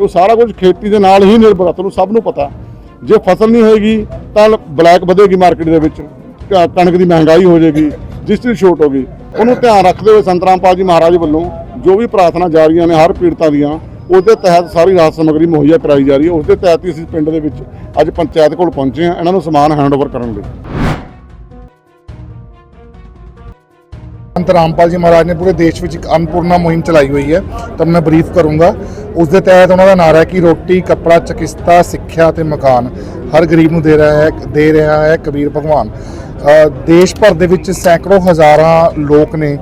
ਉਹ ਸਾਰਾ ਕੁਝ ਖੇਤੀ ਦੇ ਨਾਲ ਹੀ ਨਿਰਭਰ ਆ, ਤੁਹਾਨੂੰ ਸਭ ਨੂੰ ਪਤਾ। ਜੇ ਫਸਲ ਨਹੀਂ ਹੋਏਗੀ, ਤਾਂ ਬਲੈਕ ਵਧੇਗੀ ਮਾਰਕੀਟ ਦੇ ਵਿੱਚ ਕਣਕ ਦੀ ਮਹਿੰਗਾਈ ਹੋ ਜਾਏਗੀ, ਜਿਸ ਦੀ ਛੋਟ ਹੋਗੀ ਉਹਨੂੰ ਧਿਆਨ ਰੱਖਦੇ ਹੋਏ ਸੰਤ ਰਾਮਪਾਲ ਜੀ ਮਹਾਰਾਜ ਵੱਲੋਂ ਜੋ ਵੀ ਪ੍ਰਾਰਥਨਾ ਜਾਰੀਆਂ ਨੇ, ਹਰ ਪੀੜਤਾਂ ਦੀਆਂ, ਉਹਦੇ ਤਹਿਤ ਸਾਰੀ ਰਾਹਤ ਸਮੱਗਰੀ ਮੁਹੱਈਆ ਕਰਾਈ ਜਾ ਰਹੀ ਹੈ। ਉਸ ਦੇ ਤਹਿਤ ਹੀ ਅਸੀਂ ਪਿੰਡ ਦੇ ਵਿੱਚ ਅੱਜ ਪੰਚਾਇਤ ਕੋਲ ਪਹੁੰਚੇ ਹਾਂ। ਇਹਨਾਂ ਨੂੰ ਸਮਾਨ ਹੈਂਡਓਵਰ ਕਰਨ ਲਈ। ਸੰਤ ਰਾਮਪਾਲ ਜੀ ਮਹਾਰਾਜ ਨੇ ਪੂਰੇ ਦੇਸ਼ ਵਿੱਚ ਇੱਕ ਅੰਨਪੂਰਨਾ ਮੁਹਿੰਮ ਚਲਾਈ ਹੋਈ ਹੈ, ਤਾਂ ਮੈਂ ਬਰੀਫ ਕਰੂੰਗਾ। ਉਸ ਦੇ ਤਹਿਤ ਉਹਨਾਂ ਦਾ ਨਾਰਾ ਹੈ ਕਿ ਰੋਟੀ, ਕੱਪੜਾ ਚਿਕਿਤਸਾ ਸਿੱਖਿਆ ਤੇ ਮਕਾਨ। ਹਰ ਗਰੀਬ ਨੂੰ ਦੇ ਰਿਹਾ ਹੈ, ਦੇ ਰਿਹਾ ਹੈ ਕਬੀਰ ਭਗਵਾਨ। ਦੇਸ਼ ਭਰ ਦੇ ਵਿੱਚ ਸੈਂਕੜੋ ਹਜ਼ਾਰਾਂ ਲੋਕ ਨੇ,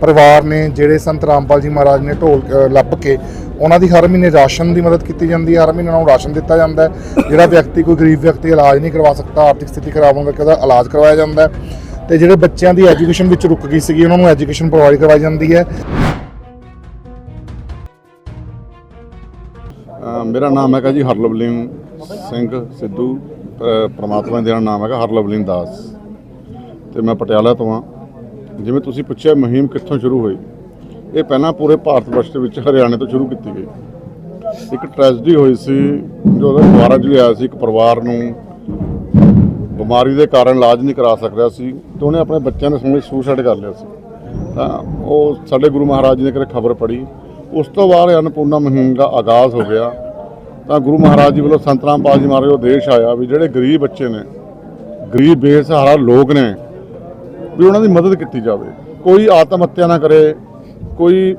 ਪਰਿਵਾਰ ਨੇ, ਜਿਹੜੇ ਸੰਤ ਰਾਮਪਾਲ ਜੀ ਮਹਾਰਾਜ ਨੇ ਢੋਲ ਲੱਭ ਕੇ ਉਹਨਾਂ ਦੀ ਹਰ ਮਹੀਨੇ ਰਾਸ਼ਨ ਦੀ ਮਦਦ ਕੀਤੀ ਜਾਂਦੀ ਹੈ, ਹਰ ਮਹੀਨੇ ਉਹਨਾਂ ਨੂੰ ਰਾਸ਼ਨ ਦਿੱਤਾ ਜਾਂਦਾ ਹੈ। ਜਿਹੜਾ ਵਿਅਕਤੀ, ਕੋਈ ਗਰੀਬ ਵਿਅਕਤੀ ਇਲਾਜ ਨਹੀਂ ਕਰਵਾ ਸਕਦਾ, ਆਰਥਿਕ ਸਥਿਤੀ ਖਰਾਬ ਹੋਣ ਕਰਕੇ ਉਹਦਾ ਇਲਾਜ ਕਰਵਾਇਆ ਜਾਂਦਾ ਹੈ। ਤੇ ਜਿਹੜੇ ਬੱਚਿਆਂ ਦੀ ਐਜੂਕੇਸ਼ਨ ਵਿੱਚ ਰੁਕ ਗਈ ਸੀਗੀ ਉਹਨਾਂ ਨੂੰ ਐਜੂਕੇਸ਼ਨ ਪ੍ਰੋਵਾਈਡ ਕਰਵਾਈ ਜਾਂਦੀ ਹੈ। ਮੇਰਾ ਨਾਮ ਹੈਗਾ ਜੀ ਹਰਲਵਲਿੰਗ ਸਿੰਘ ਸਿੱਧੂ ਅ, ਪ੍ਰਮਾਤਮਾ ਦੇ ਨਾਮ ਹੈਗਾ ਹਰਲਵਲਿੰਗ ਦਾਸ। ਤੇ ਮੈਂ ਪਟਿਆਲਾ ਤੋਂ ਹਾਂ। ਜਿਵੇਂ ਤੁਸੀਂ ਪੁੱਛਿਆ ਮੁਹਿੰਮ ਕਿੱਥੋਂ ਸ਼ੁਰੂ ਹੋਈ? ਇਹ ਪਹਿਲਾਂ ਪੂਰੇ ਭਾਰਤ ਵਰਸ਼ ਦੇ ਵਿੱਚ ਹਰਿਆਣੇ ਤੋਂ ਸ਼ੁਰੂ ਕੀਤੀ ਗਈ। ਇੱਕ ਟ੍ਰੈਜਡੀ ਹੋਈ ਸੀ ਜੋ ਉਹਦਾ ਦੁਆਰਾ ਜੀ ਆਇਆ ਸੀ ਇੱਕ ਪਰਿਵਾਰ ਨੂੰ ਬਿਮਾਰੀ ਦੇ ਕਾਰਨ ਇਲਾਜ ਨਹੀਂ ਕਰਾ ਸਕ ਰਿਹਾ ਸੀ ਤੇ ਉਹਨੇ ਆਪਣੇ ਬੱਚਿਆਂ ਦੇ ਸਮੇਂ ਸੁਸਾਈਡ ਕਰ ਲਿਆ ਸੀ। ਤਾਂ ਉਹ ਸਾਡੇ ਗੁਰੂ ਮਹਾਰਾਜ ਜੀ ਨੇ ਕਿਤੇ ਖਬਰ ਪੜੀ ਉਸ ਤੋਂ ਬਾਅਦ ਇਹ ਅੰਨਪੂਰਨਾ ਮੁਹਿੰਮ ਦਾ ਆਗਾਜ਼ ਹੋ ਗਿਆ। ਤਾਂ ਗੁਰੂ ਮਹਾਰਾਜ ਜੀ ਵੱਲੋਂ ਸੰਤ ਰਾਮਪਾਲ ਜੀ ਮਹਾਰਾਜ ਦਾ ਦੇਸ਼ ਆਇਆ ਵੀ ਜਿਹੜੇ ਗਰੀਬ ਬੱਚੇ ਨੇ, ਗਰੀਬ ਬੇਸਹਾਰਾ ਲੋਕ ਨੇ, ਵੀ ਉਹਨਾਂ ਦੀ ਮਦਦ ਕੀਤੀ ਜਾਵੇ। ਕੋਈ ਆਤਮ ਹੱਤਿਆ ਨਾ ਕਰੇ, ਕੋਈ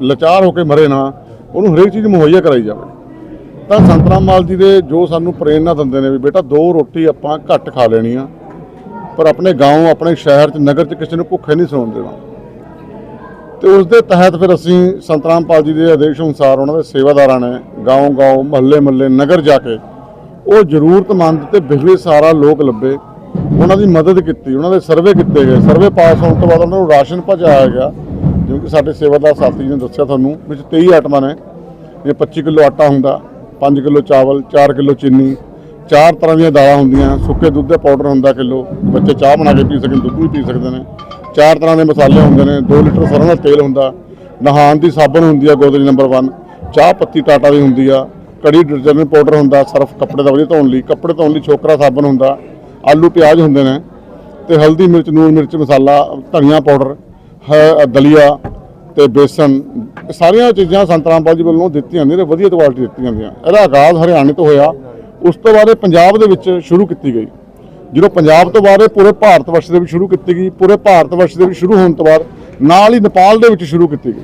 ਲਾਚਾਰ ਹੋ ਕੇ ਮਰੇ ਨਾ, ਉਹਨੂੰ ਹਰੇਕ ਚੀਜ਼ ਮੁਹੱਈਆ ਕਰਾਈ ਜਾਵੇ। ਤਾਂ ਸੰਤ ਰਾਮਪਾਲ ਜੀ ਦੇ ਜੋ ਸਾਨੂੰ ਪ੍ਰੇਰਨਾ ਦਿੰਦੇ ਨੇ ਵੀ ਬੇਟਾ ਦੋ ਰੋਟੀ ਆਪਾਂ ਘੱਟ ਖਾ ਲੈਣੀ ਆ ਪਰ ਆਪਣੇ گاؤں ਆਪਣੇ ਸ਼ਹਿਰ 'ਚ ਨਗਰ 'ਚ ਕਿਸੇ ਨੂੰ ਭੁੱਖੇ ਨਹੀਂ ਸੌਣ ਦੇਣਾ ਤੇ ਉਸ ਦੇ ਤਹਿਤ ਫਿਰ ਅਸੀਂ ਸੰਤ ਰਾਮਪਾਲ ਜੀ ਦੇ ਆਦੇਸ਼ ਅਨੁਸਾਰ ਉਹਨਾਂ ਦੇ ਸੇਵਾਦਾਰਾਂ ਨੇ گاؤں گاؤں ਮਹੱਲੇ ਮਹੱਲੇ ਨਗਰ ਜਾ ਕੇ ਉਹ ਜ਼ਰੂਰਤਮੰਦ ਤੇ ਬਿਜਲੀ ਸਾਰਾ ਲੋਕ ਲੱਭੇ ਉਹਨਾਂ ਦੀ ਮਦਦ ਕੀਤੀ ਉਹਨਾਂ ਦੇ ਸਰਵੇ ਕੀਤੇ ਗਏ ਸਰਵੇ ਪਾਸ ਹੋਣ ਤੋਂ ਬਾਅਦ ਉਹਨਾਂ ਨੂੰ ਰਾਸ਼ਨ ਪਹੁੰਚਾਇਆ ਗਿਆ ਜਿਵੇਂ ਕਿ ਸਾਡੇ ਸੇਵਾਦਾਰ ਸਾਥੀ ਜੀ ਨੇ ਦੱਸਿਆ ਤੁਹਾਨੂੰ ਵਿੱਚ 23 ਆਈਟਮਾਂ ਨੇ ਇਹ 25 ਕਿਲੋ ਆਟਾ ਹੁੰਦਾ 5 ਕਿਲੋ ਚਾਵਲ 4 ਕਿਲੋ ਚੀਨੀ, ਚਾਰ ਤਰ੍ਹਾਂ ਦੀਆਂ ਦਾਲਾਂ ਹੁੰਦੀਆਂ, ਸੁੱਕੇ ਦੁੱਧ ਦਾ ਪਾਊਡਰ ਹੁੰਦਾ ਕਿਲੋ, ਬੱਚੇ ਚਾਹ ਬਣਾ ਕੇ ਪੀ ਸਕਣ, ਦੁੱਧ ਵੀ ਪੀ ਸਕਦੇ ਨੇ। ਚਾਰ ਤਰ੍ਹਾਂ ਦੇ ਮਸਾਲੇ ਹੁੰਦੇ ਨੇ 2 ਲੀਟਰ ਸਰੋਂ ਦਾ ਤੇਲ ਹੁੰਦਾ ਨਹਾਣ ਦੀ ਸਾਬਣ ਹੁੰਦੀ ਆ ਗੋਦਰੀ ਨੰਬਰ 1 ਚਾਹ ਪੱਤੀ ਟਾਟਾ ਦੀ ਹੁੰਦੀ ਆ, ਕੜੀ ਡਿਟਰਜੈਂਟ ਪਾਊਡਰ ਹੁੰਦਾ, ਸਰਫ ਕੱਪੜੇ ਦਾ ਵਧੀਆ ਧੋਣ ਲਈ, ਕੱਪੜੇ ਧੋਣ ਲਈ ਛੋਕਰਾ ਸਾਬਣ ਹੁੰਦਾ, ਆਲੂ, ਪਿਆਜ਼ ਹੁੰਦੇ ਨੇ, ਤੇ ਹਲਦੀ ਮਿਰਚ ਨੂਨ ਮਿਰਚ, ਮਸਾਲਾ, ਧਨੀਆ ਪਾਊਡਰ ਹੈ, ਦਲੀਆ ਤੇ ਬੇਸਨ ਇਹ ਸਾਰੀਆਂ ਚੀਜ਼ਾਂ ਸੰਤ ਰਾਮਪਾਲ ਜੀ ਵੱਲੋਂ ਦਿੱਤੀਆਂ ਜਾਂਦੀਆਂ ਤੇ ਵਧੀਆ ਕੁਆਲਿਟੀ ਦਿੱਤੀਆਂ ਜਾਂਦੀਆਂ। ਇਹਦਾ ਆਗਾਜ਼ ਹਰਿਆਣੇ ਤੋਂ ਹੋਇਆ। ਉਸ ਤੋਂ ਬਾਅਦ ਇਹ ਪੰਜਾਬ ਦੇ ਵਿੱਚ ਸ਼ੁਰੂ ਕੀਤੀ ਗਈ। ਜਦੋਂ ਪੰਜਾਬ ਤੋਂ ਬਾਅਦ ਇਹ ਪੂਰੇ ਭਾਰਤ ਵਰਸ਼ ਦੇ ਵਿੱਚ ਸ਼ੁਰੂ ਕੀਤੀ ਗਈ, ਪੂਰੇ ਭਾਰਤ ਵਰਸ਼ ਦੇ ਵਿੱਚ ਸ਼ੁਰੂ ਹੋਣ ਤੋਂ ਬਾਅਦ ਨਾਲ ਹੀ ਨੇਪਾਲ ਦੇ ਵਿੱਚ ਸ਼ੁਰੂ ਕੀਤੀ ਗਈ।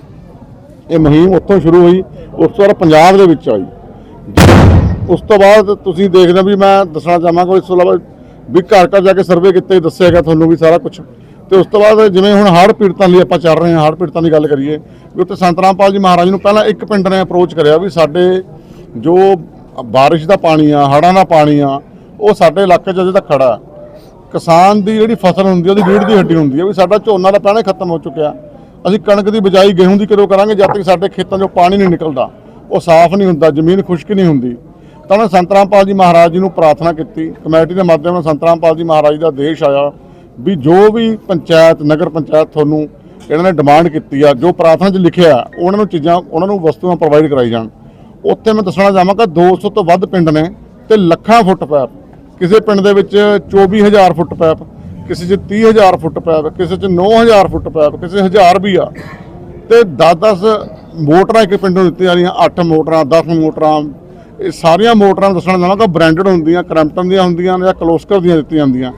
ਇਹ ਮੁਹਿੰਮ ਉੱਥੋਂ ਸ਼ੁਰੂ ਹੋਈ, ਉਸ ਤੋਂ ਬਾਅਦ ਪੰਜਾਬ ਦੇ ਵਿੱਚ ਆਈ। ਉਸ ਤੋਂ ਬਾਅਦ ਤੁਸੀਂ ਦੇਖਦੇ ਹੋ ਵੀ ਮੈਂ ਦੱਸਣਾ ਚਾਹਾਂਗਾ ਇਸ ਤੋਂ ਇਲਾਵਾ ਵੀ ਘਰ ਘਰ ਜਾ ਕੇ ਸਰਵੇ ਕੀਤੇ, ਦੱਸਿਆ ਗਿਆ ਤੁਹਾਨੂੰ ਵੀ ਸਾਰਾ ਕੁਝ ਤੇ ਉਸ ਤੋਂ ਬਾਅਦ ਜਿਵੇਂ ਹੁਣ ਹੜ੍ਹ ਪੀੜਤਾਂ ਲਈ ਆਪਾਂ ਚੱਲ ਰਹੇ ਹਾਂ, ਹੜ੍ਹ ਪੀੜਤਾਂ ਦੀ ਗੱਲ ਕਰੀਏ, ਵੀ ਉੱਥੇ ਸੰਤ ਰਾਮਪਾਲ ਜੀ ਮਹਾਰਾਜ ਨੂੰ ਪਹਿਲਾਂ ਇੱਕ ਪਿੰਡ ਨੇ ਅਪਰੋਚ ਕਰਿਆ ਵੀ ਸਾਡੇ ਜੋ ਬਾਰਿਸ਼ ਦਾ ਪਾਣੀ ਆ, ਹੜ੍ਹਾਂ ਦਾ ਪਾਣੀ ਆ, ਉਹ ਸਾਡੇ ਇਲਾਕੇ 'ਚ ਅਜੇ ਤੱਕ ਖੜਾ ਕਿਸਾਨ ਦੀ ਜਿਹੜੀ ਫਸਲ ਹੁੰਦੀ ਉਹਦੀ ਰੀੜ ਦੀ ਹੱਡੀ ਹੁੰਦੀ ਆ ਵੀ ਸਾਡਾ ਝੋਨਾ ਦਾ ਪਹਿਲਾਂ ਹੀ ਖਤਮ ਹੋ ਚੁੱਕਿਆ। ਅਸੀਂ ਕਣਕ ਦੀ ਬਿਜਾਈ ਗੇਹੂੰ ਦੀ ਕਦੋਂ ਕਰਾਂਗੇ, ਜਦ ਤੱਕ ਸਾਡੇ ਖੇਤਾਂ 'ਚੋਂ ਪਾਣੀ ਨਹੀਂ ਨਿਕਲਦਾ। ਉਹ ਸਾਫ਼ ਨਹੀਂ ਹੁੰਦਾ, ਜ਼ਮੀਨ ਖੁਸ਼ਕ ਨਹੀਂ ਹੁੰਦੀ। ਤਾਂ ਉਹਨਾਂ ਸੰਤ ਰਾਮਪਾਲ ਜੀ ਮਹਾਰਾਜ ਜੀ ਨੂੰ ਪ੍ਰਾਰਥਨਾ ਕੀਤੀ, ਕਮੇਟੀ ਦੇ ਮਾਧਿਅਮ ਨਾਲ ਸੰਤ ਰਾਮਪਾਲ ਜੀ ਮਹਾਰਾਜ ਦਾ ਦੇਸ਼ ਆਇਆ। ਵੀ ਜੋ ਵੀ ਪੰਚਾਇਤ, ਨਗਰ ਪੰਚਾਇਤ ਤੁਹਾਨੂੰ ਇਹਨਾਂ ਨੇ ਡਿਮਾਂਡ ਕੀਤੀ ਆ, ਜੋ ਪ੍ਰਾਰਥਨਾ 'ਚ ਲਿਖਿਆ, ਉਹਨਾਂ ਨੂੰ ਚੀਜ਼ਾਂ, ਉਹਨਾਂ ਨੂੰ ਵਸਤੂਆਂ ਪ੍ਰੋਵਾਈਡ ਕਰਾਈ ਜਾਣ। ਉੱਥੇ ਮੈਂ ਦੱਸਣਾ ਚਾਹਾਂਗਾ 200 ਤੋਂ ਵੱਧ ਪਿੰਡ ਨੇ ਤੇ ਲੱਖਾਂ ਫੁੱਟ ਪੈਪ। ਕਿਸੇ ਪਿੰਡ ਦੇ ਵਿੱਚ 24000 ਫੁੱਟ ਪੈਪ, ਕਿਸੇ 'ਚ 30000 ਫੁੱਟ ਪੈਪ, ਕਿਸੇ 'ਚ 9000 ਫੁੱਟ ਪੈਪ, ਕਿਸੇ 1000 ਵੀ ਆ। ਤੇ 10-10 ਮੋਟਰਾਂ ਇੱਕ ਪਿੰਡ ਨੂੰ ਦਿੱਤੀਆਂ ਜਾਂਦੀਆਂ ਰਹੀਆਂ 8 ਮੋਟਰਾਂ 10 ਮੋਟਰਾਂ। ਇਹ ਸਾਰੀਆਂ ਮੋਟਰਾਂ ਦੱਸਣਾ ਚਾਹਾਂਗਾ ਬ੍ਰਾਂਡਡ ਹੁੰਦੀਆਂ, ਕ੍ਰੈਂਪਟਨ ਦੀਆਂ ਹੁੰਦੀਆਂ ਜਾਂ ਕਲੋਸਕਰ ਦੀਆਂ ਦਿੱਤੀਆਂ ਜਾਂਦੀਆਂ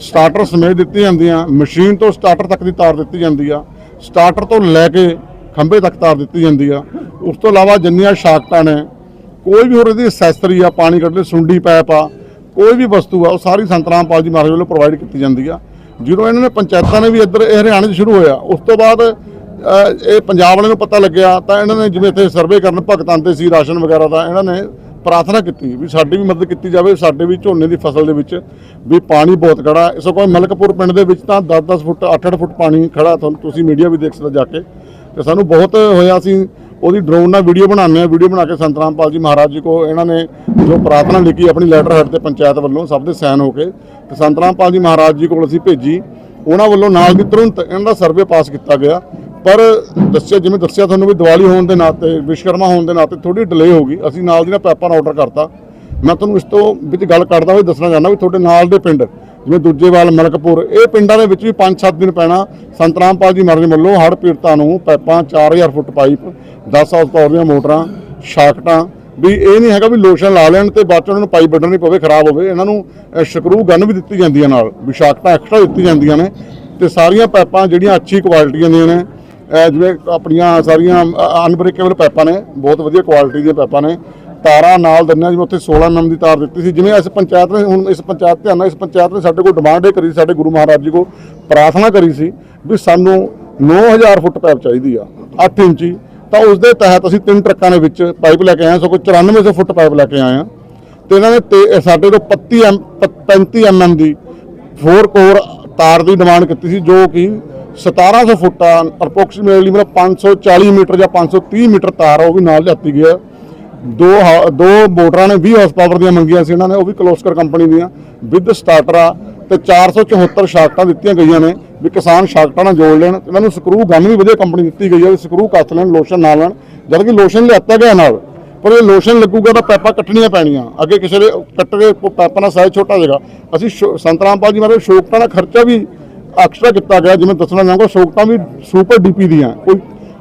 ਸਟਾਰਟਰ ਸਮੇਤ ਦਿੱਤੀ ਜਾਂਦੀਆਂ, ਮਸ਼ੀਨ ਤੋਂ ਸਟਾਰਟਰ ਤੱਕ ਦੀ ਤਾਰ ਦਿੱਤੀ ਜਾਂਦੀ ਆ, ਸਟਾਰਟਰ ਤੋਂ ਲੈ ਕੇ ਖੰਭੇ ਤੱਕ ਤਾਰ ਦਿੱਤੀ ਜਾਂਦੀ ਆ। ਉਸ ਤੋਂ ਇਲਾਵਾ ਜਿੰਨੀਆਂ ਸ਼ਾਕਟਾਂ ਨੇ, ਕੋਈ ਵੀ ਹੋਰ ਇਹਦੀ ਅਸੈਸਰੀ ਆ, ਪਾਣੀ ਕੱਢ ਲਈ ਸੁੰਡੀ ਪੈਪ ਆ, ਕੋਈ ਵੀ ਵਸਤੂ ਆ, ਉਹ ਸਾਰੀ ਸੰਤਰਾਮ ਪਾਲ ਜੀ ਮਹਾਰਾਜ ਵੱਲੋਂ ਪ੍ਰੋਵਾਈਡ ਕੀਤੀ ਜਾਂਦੀ ਆ। ਜਦੋਂ ਇਹਨਾਂ ਨੇ ਪੰਚਾਇਤਾਂ ਨੇ ਵੀ ਇੱਧਰ ਇਹ ਹਰਿਆਣੇ 'ਚ ਸ਼ੁਰੂ ਹੋਇਆ, ਉਸ ਤੋਂ ਬਾਅਦ ਇਹ ਪੰਜਾਬ ਵਾਲਿਆਂ ਨੂੰ ਪਤਾ ਲੱਗਿਆ, ਤਾਂ ਇਹਨਾਂ ਨੇ ਜਿਵੇਂ ਇੱਥੇ ਸਰਵੇ ਕਰਨ ਭਗਤਾਂ ਤੇ ਸੀ ਰਾਸ਼ਨ ਵਗੈਰਾ ਦਾ, ਇਹਨਾਂ ਨੇ ਪ੍ਰਾਰਥਨਾ ਕੀਤੀ ਵੀ ਸਾਡੀ ਵੀ ਮਦਦ ਕੀਤੀ ਜਾਵੇ, ਸਾਡੇ ਵੀ ਝੋਨੇ ਦੀ ਫਸਲ ਦੇ ਵਿੱਚ ਵੀ ਪਾਣੀ ਬਹੁਤ ਖੜਾ ਇਸ ਕੋਈ ਮਲਕਪੁਰ ਪਿੰਡ ਦੇ ਵਿੱਚ ਤਾਂ 10-10 ਫੁੱਟ 8-8 ਫੁੱਟ ਪਾਣੀ ਖੜਾ ਤੁਹਾਨੂੰ ਤੁਸੀਂ ਮੀਡੀਆ ਵੀ ਦੇਖ ਸਕਦੇ ਜਾ ਕੇ। ਤੇ ਸਾਨੂੰ ਬਹੁਤ ਹੋਇਆ ਅਸੀਂ ਉਹਦੀ ਡਰੋਨ ਨਾਲ ਵੀਡੀਓ ਬਣਾਉਂਦੇ ਆ ਵੀਡੀਓ ਬਣਾ ਕੇ ਸੰਤਰਾਮ ਪਾਲ ਜੀ ਮਹਾਰਾਜ ਜੀ ਕੋ ਇਹਨਾਂ ਨੇ ਜੋ ਪ੍ਰਾਰਥਨਾ ਲਿਖੀ ਆਪਣੀ ਲੈਟਰ ਹੈਡ ਤੇ ਪੰਚਾਇਤ ਵੱਲੋਂ, ਸਭ ਦੇ ਸਾਈਨ ਹੋ ਕੇ। ਤੇ ਸੰਤਰਾਮ ਪਾਲ ਜੀ ਮਹਾਰਾਜ ਜੀ ਕੋਲ ਅਸੀਂ ਭੇਜੀ। ਉਹਨਾਂ ਵੱਲੋਂ ਨਾਲ ਦੀ ਤੁਰੰਤ ਇਹਨਾਂ ਦਾ ਸਰਵੇ ਪਾਸ ਕੀਤਾ ਗਿਆ। ਪਰ ਦੱਸਿਆ, ਜਿਵੇਂ ਦੱਸਿਆ ਤੁਹਾਨੂੰ ਵੀ ਦੀਵਾਲੀ ਹੋਣ ਦੇ ਨਾਤੇ ਵਿਸ਼ਕਰਮਾ ਹੋਣ ਦੇ ਨਾਤੇ ਥੋੜੀ ਡਿਲੇ ਹੋ ਗਈ। ਅਸੀਂ ਨਾਲ ਦੀ ਨਾਲ ਪੈਪਾਂ ਆਰਡਰ ਕਰਤਾ। ਮੈਂ ਤੁਹਾਨੂੰ ਇਸ ਤੋਂ ਵਿੱਚ ਗੱਲ ਕਰਦਾ ਹੋਇਆ ਦੱਸਣਾ ਚਾਹੁੰਦਾ ਵੀ ਤੁਹਾਡੇ ਨਾਲ ਦੇ ਪਿੰਡ, ਜਿਵੇਂ ਦੂਜੇਵਾਲ ਮਲਕਪੁਰ, ਇਹ ਪਿੰਡਾਂ ਦੇ ਵਿੱਚ ਵੀ 5-7 ਦਿਨ ਪੈਣਾ। ਸੰਤਰਾਮਪਾਲ ਜੀ ਮਹਾਰਾਜ ਵੱਲੋਂ ਹੜ੍ਹ ਪੀੜਤਾਂ ਨੂੰ ਪੈਪਾਂ 4000 ਫੁੱਟ ਪਾਈਪ 10 ਹਾਊਸ ਪਾਵਰ ਦੀਆਂ ਮੋਟਰਾਂ, ਸ਼ਾਕਟਾਂ, ਵੀ ਇਹ ਨਹੀਂ ਹੈਗਾ ਵੀ ਲੋਸ਼ਨ ਲਾ ਲੈਣ ਤੇ ਬਾਅਦ ਚ ਉਹਨਾਂ ਨੂੰ ਪਾਈਪ ਵੱਢਣੀ ਪਵੇ, ਖਰਾਬ ਹੋਵੇ। ਇਹਨਾਂ ਨੂੰ ਸਕਰੂ ਗਨ ਵੀ ਦਿੱਤੀ ਜਾਂਦੀ ਹੈ ਨਾਲ, ਵੀ ਸ਼ਾਕਟਾਂ ਐਕਸਟਰਾ ਦਿੱਤੀ ਜਾਂਦੀਆਂ ਨੇ ਤੇ ਸਾਰੀਆਂ ਪਾਈਪਾਂ ਜਿਹੜੀਆਂ ਅੱਛੀ ਕੁਆਲਿਟੀ ਦੀਆਂ ਨੇ ਜਿਵੇਂ ਆਪਣੀਆਂ ਸਾਰੀਆਂ ਅਨਬ੍ਰੇਕੇਬਲ ਪਾਈਪਾਂ ਨੇ ਬਹੁਤ ਵਧੀਆ ਕੁਆਲਿਟੀ ਦੀਆਂ ਪਾਈਪਾਂ ਨੇ। ਤਾਰਾਂ ਨਾਲ ਦਿੰਨਾਂ ਜਿਵੇਂ ਉੱਥੇ 16 mm ਦੀ ਤਾਰ ਦਿੱਤੀ ਸੀ। ਜਿਵੇਂ ਇਸ ਪੰਚਾਇਤ ਨੇ ਹੁਣ ਇਸ ਪੰਚਾਇਤ ਧਿਆਨ ਨਾਲ ਇਸ ਪੰਚਾਇਤ ਨੇ ਸਾਡੇ ਕੋਲ ਡਿਮਾਂਡ ਇਹ ਕਰੀ ਸੀ, ਸਾਡੇ ਗੁਰੂ ਮਹਾਰਾਜ ਜੀ ਕੋਲ ਪ੍ਰਾਰਥਨਾ ਕਰੀ ਸੀ ਵੀ ਸਾਨੂੰ 9000 ਫੁੱਟ ਪਾਈਪ ਚਾਹੀਦੀ ਆ 8 ਇੰਚੀ। ਤਾਂ ਉਸ ਦੇ ਤਹਿਤ ਅਸੀਂ ਤਿੰਨ ਟਰੱਕਾਂ ਦੇ ਵਿੱਚ ਪਾਈਪ ਲੈ ਕੇ ਆਏ ਹਾਂ ਸੋ ਕੋਈ 9400 ਫੁੱਟ ਪਾਈਪ ਲੈ ਕੇ ਆਏ ਹਾਂ। ਤੇ ਇਹਨਾਂ ਨੇ ਤੇ ਸਾਡੇ ਤੋਂ 35 ਐਮ 35 mm ਦੀ 4 ਕੋਰ ਤਾਰ ਦੀ ਡਿਮਾਂਡ ਕੀਤੀ ਸੀ ਜੋ ਕਿ 1700 ਫੁੱਟ ਅਪਰੋਕਸੀਮੇਟਲੀ ਮਤਲਬ 540 ਮੀਟਰ ਜਾਂ 530 ਮੀਟਰ ਤਾਰ ਆ, ਉਹ ਵੀ ਨਾਲ ਲਿਆਤੀ ਗਈ ਹੈ ਦੋ ਹਾ- ਦੋ ਮੋਟਰਾਂ ਨੇ 20 ਹਾਰਸ ਪਾਵਰ ਦੀਆਂ ਮੰਗੀਆਂ ਸੀ ਇਹਨਾਂ ਨੇ ਉਹ ਵੀ ਕਲੋਸਕਰ ਕੰਪਨੀ ਦੀਆਂ ਵਿਦ ਸਟਾਰਟਰ ਆ ਤੇ 474 ਸ਼ਾਕਟਾਂ ਦਿੱਤੀਆਂ ਗਈਆਂ ਨੇ ਵੀ ਕਿਸਾਨ ਸ਼ਾਕਟਾਂ ਨਾਲ ਜੋੜ ਲੈਣ। ਇਹਨਾਂ ਨੂੰ ਸਕਰੂ ਗਨ ਵੀ ਵਧੀਆ ਕੰਪਨੀ ਦਿੱਤੀ ਗਈ ਹੈ ਵੀ ਸਕਰੂ ਕੱਸ ਲੈਣ ਲੋਸ਼ਨ ਨਾਲ ਲੈਣ ਜਦ ਕਿ ਲੋਸ਼ਨ ਲਿਆਤਾ ਗਿਆ ਨਾਲ। ਪਰ ਇਹ ਲੋਸ਼ਨ ਲੱਗੂਗਾ ਤਾਂ ਪੈਪਾਂ ਕੱਟਣੀਆਂ ਪੈਣੀਆਂ। ਅੱਗੇ ਕਿਸੇ ਦੇ ਕੱਟ ਕੇ ਪੈਪਾਂ ਦਾ ਸਾਈਜ਼ ਛੋਟਾ ਜਾਏਗਾ ਅਸੀਂ ਸ਼ੋ- ਸੰਤ ਰਾਮਪਾਲ ਜੀ ਮਾਰੇ ਸ਼ੋਕਟਾਂ ਦਾ ਖਰਚਾ ਵੀ ਐਕਸਟਰਾ ਕੀਤਾ ਗਿਆ ਜਿਵੇਂ ਦੱਸਣਾ ਚਾਹਾਂਗਾ ਸ਼ੋਕਟਾਂ ਵੀ ਸੁਪਰ ਡੀਪੀ ਦੀਆਂ ਕੋਈ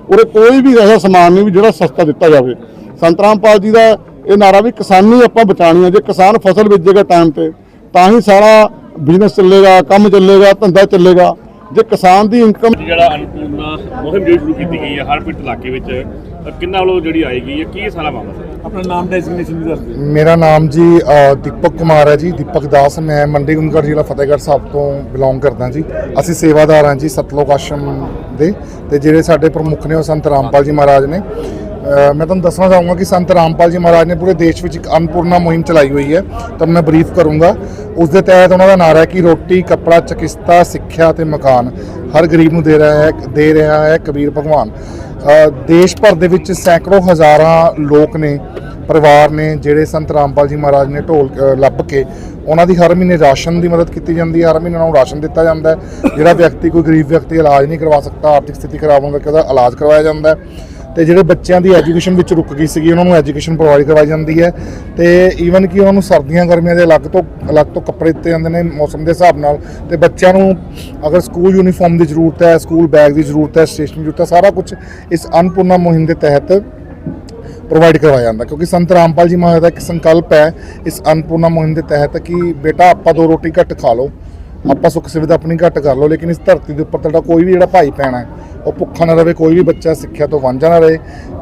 ਉਹਦੇ ਕੋਈ ਵੀ ਐਸਾ ਸਮਾਨ ਨਹੀਂ ਵੀ ਜਿਹੜਾ ਸਸਤਾ ਦਿੱਤਾ ਜਾਵੇ। ਸੰਤ ਰਾਮਪਾਲ ਜੀ ਦਾ ਇਹ ਨਾਰਾ ਵੀ ਕਿਸਾਨੀ ਆਪਾਂ ਬਚਾਣੀ ਹੈ। ਜੇ ਕਿਸਾਨ ਫਸਲ ਬੀਜੇਗਾ ਟਾਈਮ ਤੇ, ਤਾਂ ਹੀ ਸਾਰਾ ਬਿਜ਼ਨਸ ਚੱਲੇਗਾ, ਕੰਮ ਚੱਲੇਗਾ, ਧੰਦਾ ਚੱਲੇਗਾ। ਜੇ ਕਿਸਾਨ ਦੀ ਇਨਕਮ ਜਿਹੜਾ ਅਨਪੂਰਨਾ ਮੁਹਿੰਮ ਜਿਹੜੀ ਸ਼ੁਰੂ ਕੀਤੀ ਗਈ ਹੈ ਹਰ ਪਿੰਡ ਇਲਾਕੇ ਵਿੱਚ ਕਿੰਨਾ ਵੱਲੋਂ ਜਿਹੜੀ ਆਏਗੀ ਹੈ? ਕੀ ਇਹ ਸਾਰਾ ਮਾਮਲਾ? ਹੈ ਆਪਣਾ ਨਾਮ ਡੈਜ਼ਿਗਨੇਸ਼ਨ ਵੀ ਦੱਸ ਦਿਓ। ਮੇਰਾ ਨਾਮ ਜੀ ਅ, ਦੀਪਕ ਕੁਮਾਰ ਹੈ ਜੀ ਦੀਪਕ ਦਾਸ। ਮੈਂ ਮੰਡੀ ਗੁੰਗੜ ਜ਼ਿਲ੍ਹਾ ਫਤਿਹਗੜ੍ਹ ਸਾਹਿਬ ਤੋਂ ਬਿਲੋਂਗ ਕਰਦਾ ਜੀ। ਅਸੀਂ ਸੇਵਾਦਾਰ ਹਾਂ ਜੀ ਸਤਲੋਕ ਆਸ਼ਰਮ ਦੇ ਤੇ ਜਿਹੜੇ ਸਾਡੇ ਪ੍ਰਮੁੱਖ ਨੇ ਉਹ ਸੰਤ ਰਾਮਪਾਲ ਜੀ ਮਹਾਰਾਜ ਨੇ। ਅ, ਮੈਂ ਤੁਹਾਨੂੰ ਦੱਸਣਾ ਚਾਹੂੰਗਾ ਕਿ ਸੰਤ ਰਾਮਪਾਲ ਜੀ ਮਹਾਰਾਜ ਨੇ ਪੂਰੇ ਦੇਸ਼ ਵਿੱਚ ਇੱਕ ਅਨਪੂਰਨਾ ਮੁਹਿੰਮ ਚਲਾਈ ਹੋਈ ਹੈ। ਤਾਂ ਮੈਂ ਬਰੀਫ ਕਰੂੰਗਾ। ਉਸ ਦੇ ਤਹਿਤ ਉਹਨਾਂ ਦਾ ਨਾਰਾ ਹੈ ਕਿ ਰੋਟੀ ਕੱਪੜਾ ਚਕਿਸਤਾ ਸਿੱਖਿਆ ਤੇ ਮਕਾਨ। ਹਰ ਗਰੀਬ ਨੂੰ ਦੇ ਰਿਹਾ ਹੈ ਦੇ ਰਿਹਾ ਹੈ ਕਬੀਰ ਭਗਵਾਨ। ਦੇਸ਼ ਭਰ ਦੇ ਵਿੱਚ ਸੈਂਕੜੋ ਹਜ਼ਾਰਾਂ ਲੋਕ ਨੇ, ਪਰਿਵਾਰ ਨੇ ਜਿਹੜੇ ਸੰਤ ਰਾਮਪਾਲ ਜੀ ਮਹਾਰਾਜ ਨੇ ਢੋਲ ਲੱਭ ਕੇ ਉਹਨਾਂ ਦੀ ਹਰ ਮਹੀਨੇ ਰਾਸ਼ਨ ਦੀ ਮਦਦ ਕੀਤੀ ਜਾਂਦੀ ਹੈ, ਹਰ ਮਹੀਨੇ ਉਹਨਾਂ ਨੂੰ ਰਾਸ਼ਨ ਦਿੱਤਾ ਜਾਂਦਾ ਹੈ। ਜਿਹੜਾ ਵਿਅਕਤੀ ਕੋਈ ਗਰੀਬ ਵਿਅਕਤੀ ਇਲਾਜ ਨਹੀਂ ਕਰਵਾ ਸਕਦਾ, ਆਰਥਿਕ ਸਥਿਤੀ ਖਰਾਬ ਹੋਣ ਕਰਕੇ ਉਹਦਾ ਇਲਾਜ ਕਰਵਾਇਆ ਜਾਂਦਾ ਹੈ। ਤੇ ਜਿਹੜੇ ਬੱਚਿਆਂ ਦੀ ਐਜੂਕੇਸ਼ਨ ਵਿੱਚ ਰੁਕ ਗਈ ਸੀਗੀ, ਉਹਨਾਂ ਨੂੰ ਐਜੂਕੇਸ਼ਨ ਪ੍ਰੋਵਾਈਡ ਕਰਵਾਈ ਜਾਂਦੀ ਹੈ। ਤੇ ਈਵਨ ਕਿ ਉਹਨਾਂ ਨੂੰ ਸਰਦੀਆਂ ਗਰਮੀਆਂ ਦੇ ਅਲੱਗ ਤੋਂ ਅਲੱਗ ਤੋਂ ਕੱਪੜੇ ਦਿੱਤੇ ਜਾਂਦੇ ਨੇ ਮੌਸਮ ਦੇ ਹਿਸਾਬ ਨਾਲ। ਤੇ ਬੱਚਿਆਂ ਨੂੰ ਅਗਰ ਸਕੂਲ ਯੂਨੀਫਾਰਮ ਦੀ ਜ਼ਰੂਰਤ ਹੈ ਸਕੂਲ ਬੈਗ ਦੀ ਜ਼ਰੂਰਤ ਹੈ ਸਟੇਸ਼ਨਰੀ ਜ਼ਰੂਰਤ ਹੈ, ਸਾਰਾ ਕੁਝ ਇਸ ਅਨਪੂਰਨਾ ਮੁਹਿੰਮ ਦੇ ਤਹਿਤ ਪ੍ਰੋਵਾਈਡ ਕਰਵਾਇਆ ਜਾਂਦਾ। ਕਿਉਂਕਿ ਸੰਤ ਰਾਮਪਾਲ ਜੀ ਮਹਾਰਾਜ ਦਾ ਇੱਕ ਸੰਕਲਪ ਹੈ ਇਸ ਅਨਪੂਰਨਾ ਮੁਹਿੰਮ ਦੇ ਤਹਿਤ ਕਿ ਬੇਟਾ ਆਪਾਂ ਦੋ ਰੋਟੀ ਘੱਟ ਖਾ ਲਓ, ਆਪਾਂ ਸੁੱਖ ਸੁਵਿਧਾ ਆਪਣੀ ਘੱਟ ਕਰ ਲਓ, ਲੇਕਿਨ ਇਸ ਧਰਤੀ ਦੇ ਉੱਪਰ ਤੁਹਾਡਾ ਕੋਈ ਵੀ ਜਿਹੜਾ ਭਾਈ ਭੈਣ ਹੈ ਉਹ ਭੁੱਖਾ ਨਾ ਰਵੇ ਕੋਈ ਵੀ ਬੱਚਾ ਸਿੱਖਿਆ ਤੋਂ ਵਾਂਝਾ ਨਾ ਰਹੇ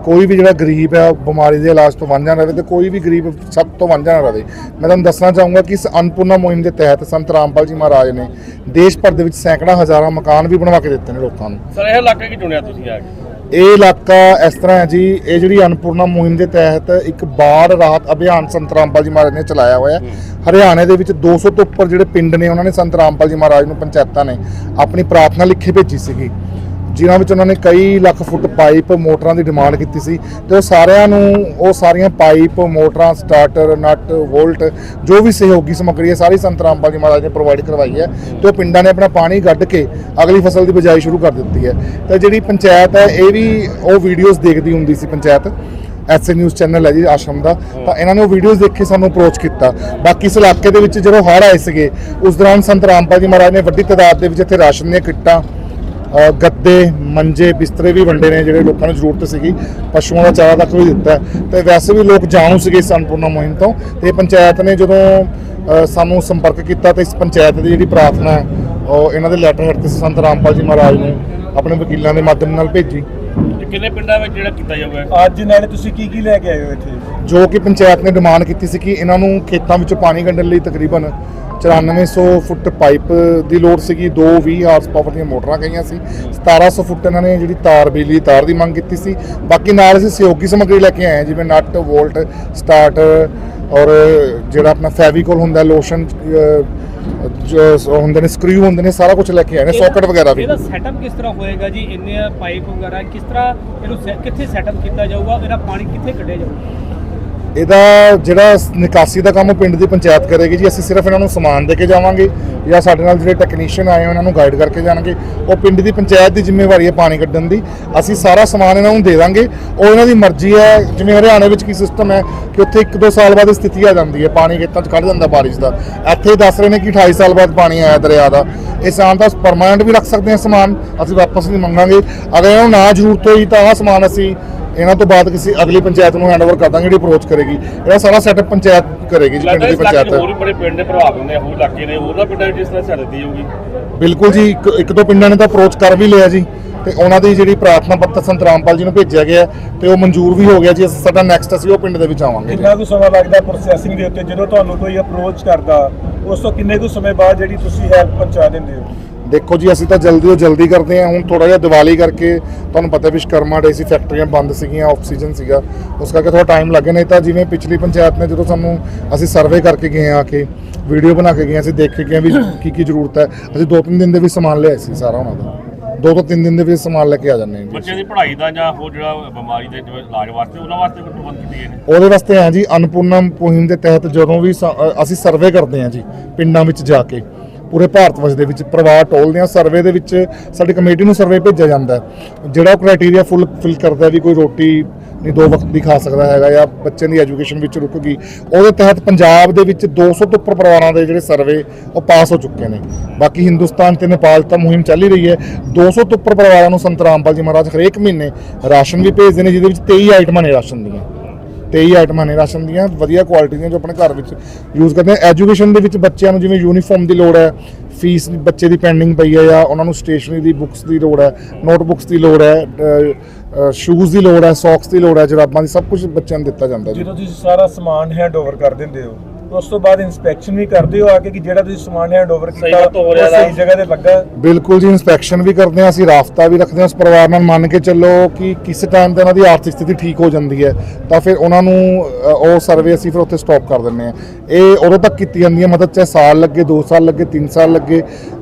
ਕੋਈ ਵੀ ਜਿਹੜਾ ਗਰੀਬ ਹੈ ਉਹ ਬਿਮਾਰੀ ਦੇ ਇਲਾਜ ਤੋਂ ਵਾਂਝਾ ਨਾ ਰਵੇ ਤੇ ਕੋਈ ਵੀ ਗਰੀਬ ਸਭ ਤੋਂ ਵਾਂਝਾ ਨਾ ਰਵੇ ਮੈਂ ਤੁਹਾਨੂੰ ਦੱਸਣਾ ਚਾਹੂੰਗਾ ਕਿ ਇਸ ਅਨਪੂਰਨਾ ਮੁਹਿੰਮ ਦੇ ਤਹਿਤ ਸੰਤ ਰਾਮਪਾਲ ਜੀ ਮਹਾਰਾਜ ਨੇ ਦੇਸ਼ ਭਰ ਦੇ ਵਿੱਚ ਸੈਂਕੜਾ ਹਜ਼ਾਰਾਂ ਮਕਾਨ ਵੀ ਬਣਵਾ ਕੇ ਦਿੱਤੇ ਨੇ ਲੋਕਾਂ ਨੂੰ। ਸਰ ਇਹ ਇਲਾਕਾ ਕੀ ਚੁਣਿਆ ਤੁਸੀਂ ਆ ਕੇ? ਇਹ ਇਲਾਕਾ ਇਸ ਤਰ੍ਹਾਂ ਹੈ ਜੀ ਇਹ ਜਿਹੜੀ ਅਨਪੂਰਨਾ ਮੁਹਿੰਮ ਦੇ ਤਹਿਤ ਇੱਕ ਬਾੜ ਰਾਹਤ ਅਭਿਆਨ ਸੰਤ ਰਾਮਪਾਲ ਜੀ ਮਹਾਰਾਜ ਨੇ ਚਲਾਇਆ ਹੋਇਆ ਹੈ। ਹਰਿਆਣੇ ਦੇ ਵਿੱਚ 200 ਤੋਂ ਉੱਪਰ ਜਿਹੜੇ ਪਿੰਡ ਨੇ ਉਹਨਾਂ ਨੇ ਸੰਤ ਰਾਮਪਾਲ ਜੀ ਮਹਾਰਾਜ ਨੂੰ ਪੰਚਾਇਤਾਂ ਨੇ ਆਪਣੀ ਪ੍ਰਾਰਥਨਾ ਲਿਖੇ ਭੇਜੀ ਸੀਗੀ। ਜਿਨ੍ਹਾਂ ਵਿੱਚ ਉਹਨਾਂ ਨੇ ਕਈ ਲੱਖ ਫੁੱਟ ਪਾਈਪ ਮੋਟਰਾਂ ਦੀ ਡਿਮਾਂਡ ਕੀਤੀ ਸੀ ਤੇ ਉਹ ਸਾਰਿਆਂ ਨੂੰ, ਉਹ ਸਾਰੀਆਂ ਪਾਈਪ, ਮੋਟਰਾਂ, ਸਟਾਰਟਰ, ਨਟ, ਵੋਲਟ, ਜੋ ਵੀ ਸਹਿਯੋਗੀ ਸਮੱਗਰੀ ਹੈ, ਸਾਰੀ ਸੰਤ ਰਾਮਪਾਲ ਜੀ ਮਹਾਰਾਜ ਨੇ ਪ੍ਰੋਵਾਈਡ ਕਰਵਾਈ ਹੈ ਤੇ ਉਹ ਪਿੰਡਾਂ ਨੇ ਆਪਣਾ ਪਾਣੀ ਕੱਢ ਕੇ ਅਗਲੀ ਫਸਲ ਦੀ ਬਿਜਾਈ ਸ਼ੁਰੂ ਕਰ ਦਿੱਤੀ ਹੈ। ਤੇ ਜਿਹੜੀ ਪੰਚਾਇਤ ਹੈ, ਇਹ ਵੀ ਉਹ ਵੀਡੀਓਜ਼ ਦੇਖਦੀ ਹੁੰਦੀ ਸੀ ਪੰਚਾਇਤ। ਐਸਏ ਨਿਊਜ਼ ਚੈਨਲ ਹੈ ਜੀ, ਆਸ਼ਰਮ ਦਾ। ਤਾਂ ਇਹਨਾਂ ਨੇ ਉਹ ਵੀਡੀਓਜ਼ ਦੇਖ ਕੇ ਸਾਨੂੰ ਅਪਰੋਚ ਕੀਤਾ। ਬਾਕੀ ਇਸ ਇਲਾਕੇ ਦੇ ਵਿੱਚ ਜਦੋਂ ਹੜ੍ਹ ਆਏ ਸੀਗੇ, ਉਸ ਦੌਰਾਨ ਸੰਤ ਰਾਮਪਾਲ ਜੀ ਮਹਾਰਾਜ ਨੇ ਵੱਡੀ ਤਾਦਾਦ ਦੇ ਵਿੱਚ ਇੱਥੇ ਰਾਸ਼ਨ ਦੀਆਂ ਕਿੱਟਾਂ ਗੱਦੇ ਮੰਜੇ ਬਿਸਤਰੇ ਵੀ ਵੰਡੇ ਨੇ ਜਿਹੜੇ ਲੋਕਾਂ ਨੂੰ ਜ਼ਰੂਰਤ ਸੀਗੀ। ਪਸ਼ੂਆਂ ਦਾ ਚਾਰਾ ਤੱਕ ਵੀ ਦਿੱਤਾ। ਤੇ ਵੈਸੇ ਵੀ ਲੋਕ ਜਾਣੂ ਸੀਗੇ ਇਸ ਅਨਪੂਰਨਾ ਮੁਹਿੰਮ ਤੋਂ। ਤੇ ਪੰਚਾਇਤ ਨੇ ਜਦੋਂ ਸਾਨੂੰ ਸੰਪਰਕ ਕੀਤਾ ਤੇ ਇਸ ਪੰਚਾਇਤ ਦੀ ਜਿਹੜੀ ਪ੍ਰਾਰਥਨਾ ਹੈ ਉਹ ਇਹਨਾਂ ਦੇ ਲੈਟਰ ਹੈਡ ਤੇ ਸੰਤ ਰਾਮਪਾਲ ਜੀ ਮਹਾਰਾਜ ਨੇ ਆਪਣੇ ਵਕੀਲਾਂ ਦੇ ਮਾਧਿਅਮ ਨਾਲ ਭੇਜੀ। ਕਿੰਨੇ ਪਿੰਡਾਂ ਵਿੱਚ ਜਿਹੜਾ ਕੀਤਾ ਜਾਊਗਾ? ਅੱਜ ਨਾਲੇ ਤੁਸੀਂ ਕੀ ਕੀ ਲੈ ਕੇ ਆਏ ਹੋ ਇੱਥੇ? ਜੋ ਕਿ ਪੰਚਾਇਤ ਨੇ ਡਿਮਾਂਡ ਕੀਤੀ ਸੀ ਕਿ ਇਹਨਾਂ ਨੂੰ ਖੇਤਾਂ ਵਿੱਚੋਂ ਪਾਣੀ ਕੱਢਣ ਲਈ ਤਕਰੀਬਨ 9400 ਫੁੱਟ ਪਾਈਪ ਦੀ ਲੋੜ ਸੀਗੀ ਦੋ 20 ਹਾਰਸ ਪਾਵਰ ਦੀਆਂ ਮੋਟਰਾਂ ਗਈਆਂ ਸੀ 1700 ਫੁੱਟ ਇਹਨਾਂ ਨੇ ਜਿਹੜੀ ਤਾਰ ਬਿਜਲੀ ਤਾਰ ਦੀ ਮੰਗ ਕੀਤੀ ਸੀ। ਬਾਕੀ ਨਾਲ ਅਸੀਂ ਸਹਿਯੋਗੀ ਸਮੱਗਰੀ ਲੈ ਕੇ ਆਏ ਜਿਵੇਂ ਨਟ ਵੋਲਟ ਸਟਾਰਟਰ ਔਰ ਜਿਹੜਾ ਆਪਣਾ ਫੈਵੀਕੋਲ ਹੁੰਦਾ ਲੋਸ਼ਨ ਜੋ ਹੁੰਦੇ ਨੇ ਸਕਰੂ ਹੁੰਦੇ ਨੇ ਸਾਰਾ ਕੁਝ ਲੈ ਕੇ ਆਏ ਨੇ ਸੌਕਟ ਵਗੈਰਾ ਵੀ। ਇਹਦਾ ਸੈਟਅਪ ਕਿਸ ਤਰ੍ਹਾਂ ਹੋਏਗਾ ਜੀ? ਇੰਨੇ ਪਾਈਪ ਵਗੈਰਾ ਕਿਸ ਤਰ੍ਹਾਂ ਇਹਨੂੰ ਕਿੱਥੇ ਸੈਟਅਪ ਕੀਤਾ ਜਾਊਗਾ? ਇਹਦਾ ਪਾਣੀ ਕਿੱਥੇ ਕੱਢਿਆ ਜਾਊਗਾ? ਇਹਦਾ ਜਿਹੜਾ ਨਿਕਾਸੀ ਦਾ ਕੰਮ ਪਿੰਡ ਦੀ ਪੰਚਾਇਤ ਕਰੇਗੀ ਜੀ। ਅਸੀਂ ਸਿਰਫ ਇਹਨਾਂ ਨੂੰ ਸਮਾਨ ਦੇ ਕੇ ਜਾਵਾਂਗੇ ਜਾਂ ਸਾਡੇ ਨਾਲ ਜਿਹੜੇ ਟੈਕਨੀਸ਼ੀਅਨ ਆਏ ਉਹਨਾਂ ਨੂੰ ਗਾਈਡ ਕਰਕੇ ਜਾਣਗੇ। ਉਹ ਪਿੰਡ ਦੀ ਪੰਚਾਇਤ ਦੀ ਜ਼ਿੰਮੇਵਾਰੀ ਹੈ ਪਾਣੀ ਕੱਢਣ ਦੀ। ਅਸੀਂ ਸਾਰਾ ਸਮਾਨ ਇਹਨਾਂ ਨੂੰ ਦੇ ਦਾਂਗੇ। ਉਹ ਇਹਨਾਂ ਦੀ ਮਰਜ਼ੀ ਹੈ। ਜਿਵੇਂ ਹਰਿਆਣੇ ਵਿੱਚ ਕੀ ਸਿਸਟਮ ਹੈ ਕਿ ਉੱਥੇ 1-2 ਸਾਲ ਬਾਅਦ ਸਥਿਤੀ ਆ ਜਾਂਦੀ ਹੈ। ਪਾਣੀ ਖੇਤਾਂ 'ਚ ਖੜ ਜਾਂਦਾ ਬਾਰਿਸ਼ ਦਾ। ਇੱਥੇ ਦੱਸ ਰਹੇ ਨੇ ਕਿ 28 ਸਾਲ ਬਾਅਦ ਪਾਣੀ ਆਇਆ ਦਰਿਆ ਦਾ। ਇਹ ਸਮਾਨ ਤਾਂ ਪਰਮਾਨੈਂਟ ਵੀ ਰੱਖ ਸਕਦੇ ਹਾਂ ਸਮਾਨ। ਅਸੀਂ ਵਾਪਸ ਨਹੀਂ ਮੰਗਾਂਗੇ। ਅਗਰ ਇਹਨਾਂ ਨੂੰ ਨਾ ਜ਼ਰੂਰਤ ਹੋਈ ਤਾਂ ਆਹ ਸਮਾਨ ਅਸੀਂ ਇਹਨਾਂ ਤੋਂ ਬਾਅਦ ਕਿਸੇ ਅਗਲੀ ਪੰਚਾਇਤ ਨੂੰ ਹੈਂਡਓਵਰ ਕਰ ਦਾਂਗੇ ਜਿਹੜੀ ਅਪਰੋਚ ਕਰੇਗੀ। ਇਹਦਾ ਸਾਰਾ ਸੈਟਅਪ ਪੰਚਾਇਤ ਕਰੇਗੀ ਜੀ ਪਿੰਡ ਦੀ ਪੰਚਾਇਤ। ਹੋਰ ਵੀ ਬੜੇ ਪਿੰਡ ਦੇ ਪ੍ਰਭਾਵ ਹੁੰਦੇ ਆ ਹੋਰ ਇਲਾਕੇ ਨੇ ਹੋਰ ਦਾ ਪਿੰਡਾਂ ਇਸ ਤਰ੍ਹਾਂ ਦਿੱਤੀ ਜਾਊਗੀ ਬਿਲਕੁਲ ਜੀ ਇੱਕ ਇੱਕ ਦੋ ਪਿੰਡਾਂ ਨੇ ਤਾਂ ਅਪਰੋਚ ਕਰ ਵੀ ਲਿਆ ਜੀ ਤੇ ਉਹਨਾਂ ਦੀ ਜਿਹੜੀ ਪ੍ਰਾਰਥਨਾ ਪੱਤਰ ਸੰਤ ਰਾਮਪਾਲ ਜੀ ਨੂੰ ਭੇਜਿਆ ਗਿਆ ਤੇ ਉਹ ਮਨਜ਼ੂਰ ਵੀ ਹੋ ਗਿਆ ਜੀ ਅਸੀਂ- ਸਾਡਾ ਨੈਕਸਟ ਅਸੀਂ ਉਹ ਪਿੰਡ ਦੇ ਵਿੱਚ ਆਵਾਂਗੇ ਜੀ। ਕਿੰਨਾ ਕੁ ਸਮਾਂ ਲੱਗਦਾ ਪ੍ਰੋਸੈਸਿੰਗ ਦੇ ਉੱਤੇ ਜਦੋਂ ਤੁਹਾਨੂੰ ਕੋਈ ਅਪਰੋਚ ਕਰਦਾ ਉਸ ਤੋਂ ਕਿੰਨੇ ਕੁ ਸਮੇਂ ਬਾਅਦ ਜਿਹੜੀ ਤੁਸੀਂ ਹੈਲਪ ਪਹੁੰਚਾ ਦਿੰਦੇ ਹੋ? ਦੇਖੋ ਜੀ ਅਸੀਂ ਤਾਂ ਜਲਦੀ ਤੋਂ ਜਲਦੀ ਕਰਦੇ ਹਾਂ। ਹੁਣ ਥੋੜਾ ਜਿਹਾ ਦੀਵਾਲੀ ਕਰਕੇ ਤੁਹਾਨੂੰ ਪਤਾ ਵਿਸ਼ਕਰਮਾ ਡੇ ਸੀ ਫੈਕਟਰੀਆਂ ਬੰਦ ਸੀਗੀਆਂ ਆਕਸੀਜਨ ਸੀਗਾ। ਉਸ ਕਰਕੇ ਥੋੜਾ ਟਾਈਮ ਲੱਗੇ ਨਹੀਂ ਤਾਂ ਜਿਵੇਂ ਪਿਛਲੀ ਪੰਚਾਇਤ ਨੇ ਜਦੋਂ ਸਾਨੂੰ ਅਸੀਂ ਸਰਵੇ ਕਰਕੇ ਗਏ ਆ ਕੇ ਵੀਡੀਓ ਬਣਾ ਕੇ ਗਏ ਅਸੀਂ ਦੇਖ ਕੇ ਗਏ ਵੀ ਕੀ ਕੀ ਜ਼ਰੂਰਤ ਹੈ। ਅਸੀਂ ਦੋ ਤਿੰਨ ਦਿਨ ਦੇ ਵਿੱਚ ਸਮਾਨ ਲਿਆਏ ਸੀ ਸਾਰਾ ਉਹਨਾਂ ਦਾ। ਦੋ ਤੋਂ ਤਿੰਨ ਦਿਨ ਦੇ ਵਿੱਚ ਸਮਾਨ ਲੈ ਕੇ ਆ ਜਾਂਦੇ ਹਾਂ ਜੀ ਬੱਚਿਆਂ ਦੀ ਪੜ੍ਹਾਈ ਦਾ ਜਾਂ ਹੋਰ ਜਿਹੜਾ ਬਿਮਾਰੀ ਦੇ ਜਿਵੇਂ ਇਲਾਜ ਵਾਸਤੇ ਉਹਨਾਂ ਵਾਸਤੇ ਕੋਈ ਪ੍ਰਬੰਧ ਕੀਤੇ ਗਏ ਨੇ? ਉਹਦੇ ਵਾਸਤੇ ਹੈ ਜੀ ਅਨਪੂਰਨਾ ਮੁਹਿੰਮ ਦੇ ਤਹਿਤ ਜਦੋਂ ਵੀ ਸ- ਅ, ਅਸੀਂ ਸਰਵੇ ਕਰਦੇ ਹਾਂ ਜੀ ਪਿੰਡਾਂ ਵਿੱਚ ਜਾ ਕੇ ਪੂਰੇ ਭਾਰਤ ਵਰਸ਼ ਦੇ ਵਿੱਚ ਪਰਿਵਾਰ ਟੋਲਦੇ ਹਾਂ ਸਰਵੇ ਦੇ ਵਿੱਚ ਸਾਡੀ ਕਮੇਟੀ ਨੂੰ ਸਰਵੇ ਭੇਜਿਆ ਜਾਂਦਾ ਜਿਹੜਾ ਉਹ ਕ੍ਰਾਈਟੇਰੀਆ ਫੁੱਲ ਫਿਲ ਕਰਦਾ ਵੀ ਕੋਈ ਰੋਟੀ ਨਹੀਂ ਦੋ ਵਕਤ ਦੀ ਖਾ ਸਕਦਾ ਹੈਗਾ ਜਾਂ ਬੱਚਿਆਂ ਦੀ ਐਜੂਕੇਸ਼ਨ ਵਿੱਚ ਰੁਕ ਗਈ ਉਹਦੇ ਤਹਿਤ ਪੰਜਾਬ ਦੇ ਵਿੱਚ 200 ਤੋਂ ਉੱਪਰ ਪਰਿਵਾਰਾਂ ਦੇ ਜਿਹੜੇ ਸਰਵੇ ਉਹ ਪਾਸ ਹੋ ਚੁੱਕੇ ਨੇ। ਬਾਕੀ ਹਿੰਦੁਸਤਾਨ ਤੇ ਨੇਪਾਲ ਤਾਂ ਮੁਹਿੰਮ ਚੱਲ ਹੀ ਰਹੀ ਹੈ। 200 ਤੋਂ ਉੱਪਰ ਪਰਿਵਾਰਾਂ ਨੂੰ ਸੰਤ ਰਾਮਪਾਲ ਜੀ ਮਹਾਰਾਜ ਹਰੇਕ ਮਹੀਨੇ ਰਾਸ਼ਨ ਵੀ ਭੇਜਦੇ ਨੇ, ਜਿਹਦੇ ਵਿੱਚ 23 ਆਈਟਮਾਂ ਨੇ ਰਾਸ਼ਨ ਦੀਆਂ। 23 ਆਈਟਮਾਂ ਨੇ ਰਾਸ਼ਨ ਦੀਆਂ, ਵਧੀਆ ਕੁਆਲਿਟੀ ਦੀਆਂ ਜੋ ਆਪਣੇ ਘਰ ਵਿੱਚ ਯੂਜ਼ ਕਰਦੇ ਆ। ਐਜੂਕੇਸ਼ਨ ਦੇ ਵਿੱਚ ਬੱਚਿਆਂ ਨੂੰ ਜਿਵੇਂ ਯੂਨੀਫਾਰਮ ਦੀ ਲੋੜ ਹੈ ਫੀਸ ਬੱਚੇ ਦੀ ਪੈਂਡਿੰਗ ਪਈ ਹੈ ਜਾਂ ਉਹਨਾਂ ਨੂੰ ਸਟੇਸ਼ਨਰੀ ਦੀ ਬੁੱਕਸ ਦੀ ਲੋੜ ਹੈ ਨੋਟਬੁੱਕਸ ਦੀ ਲੋੜ ਹੈ ਸ਼ੂਜ਼ ਦੀ ਲੋੜ ਹੈ ਸੌਕਸ ਦੀ ਲੋੜ ਹੈ, ਜਰਾਬਾਂ ਦੀ ਸਭ ਕੁਝ ਬੱਚਿਆਂ ਨੂੰ ਦਿੱਤਾ ਜਾਂਦਾ ਜੀ। ਜਦੋਂ ਤੁਸੀਂ ਸਾਰਾ ਸਮਾਨ ਹੈਂਡਓਵਰ ਕਰ ਦਿੰਦੇ ਹੋ ਉਸ ਤੋਂ ਬਾਅਦ ਇਨਸਪੈਕਸ਼ਨ ਵੀ ਕਰਦੇ ਹੋ ਆ ਕੇ ਕਿ ਜਿਹੜਾ ਤੁਸੀਂ ਸਮਾਨ ਹੈਂਡਓਵਰ ਕੀਤਾ ਉਹ ਸਹੀ। ਜਗ੍ਹਾ ਤੇ ਲੱਗਾ ਬਿਲਕੁਲ ਜੀ ਇਨਸਪੈਕਸ਼ਨ ਵੀ ਕਰਦੇ ਹਾਂ ਅਸੀਂ ਰਾਫਤਾ ਵੀ ਰੱਖਦੇ ਹਾਂ ਉਸ ਪਰਿਵਾਰ ਨਾਲ ਮੰਨ ਕੇ ਚੱਲੋ ਕਿ ਕਿਸ ਟਾਈਮ ਤੇ ਉਹਨਾਂ ਦੀ ਆਰਥਿਕ ਸਥਿਤੀ ਠੀਕ ਹੋ ਜਾਂਦੀ ਹੈ ਤਾਂ ਫਿਰ ਉਹਨਾਂ ਨੂੰ ਉਹ ਸਰਵੇ ਅਸੀਂ ਫਿਰ ਉੱਥੇ ਸਟਾਪ ਕਰ ਦਿੰਦੇ ਹਾਂ ਇਹ ਉਦੋਂ ਤੱਕ ਕੀਤੀ ਜਾਂਦੀ ਹੈ ਮਤਲਬ ਚਾਹੇ ਸਾਲ ਲੱਗੇ 2 ਸਾਲ ਲੱਗੇ 3 ਸਾਲ ਲੱਗੇ।